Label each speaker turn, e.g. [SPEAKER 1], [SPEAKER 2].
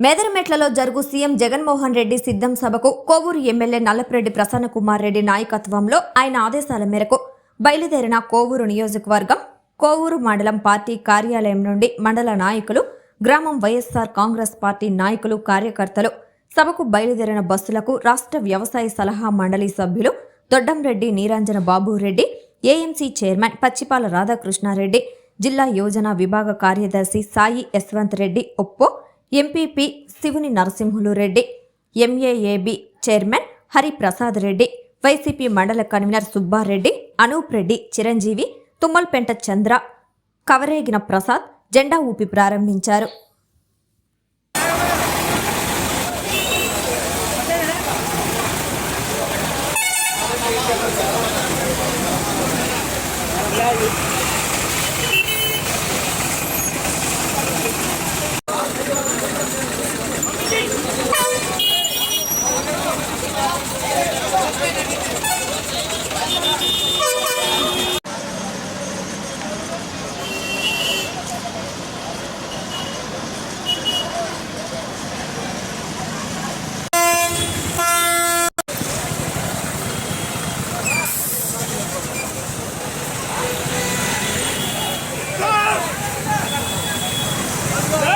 [SPEAKER 1] మెదరమెట్లలో జరుగు సీఎం జగన్మోహన్ రెడ్డి సిద్ధం సభకు కోవూరు ఎమ్మెల్యే నల్లపురెడ్డి ప్రసన్న కుమార్ రెడ్డి నాయకత్వంలో ఆయన ఆదేశాల మేరకు బయలుదేరిన కోవూరు నియోజకవర్గం కోవూరు మండలం పార్టీ కార్యాలయం నుండి మండల నాయకులు గ్రామం వైఎస్ఆర్ కాంగ్రెస్ పార్టీ నాయకులు కార్యకర్తలు సభకు బయలుదేరిన బస్సులకు రాష్ట్ర వ్యవసాయ సలహా మండలి సభ్యులు దొడ్డంరెడ్డి నీరాంజన బాబురెడ్డి ఏఎంసీ చైర్మన్ పచ్చిపాల రాధాకృష్ణారెడ్డి జిల్లా యోజన విభాగ కార్యదర్శి సాయి యశ్వంత్ రెడ్డి ఒప్పో ఎంపీపీ శివుని నరసింహులు రెడ్డి ఎంఏఏబి చైర్మన్ హరిప్రసాద్ రెడ్డి వైసీపీ మండల కన్వీనర్ సుబ్బారెడ్డి అనూప్ రెడ్డి చిరంజీవి తుమ్మల్పెంట చంద్ర కవరేగిన ప్రసాద్ జెండా ఊపి ప్రారంభించారు.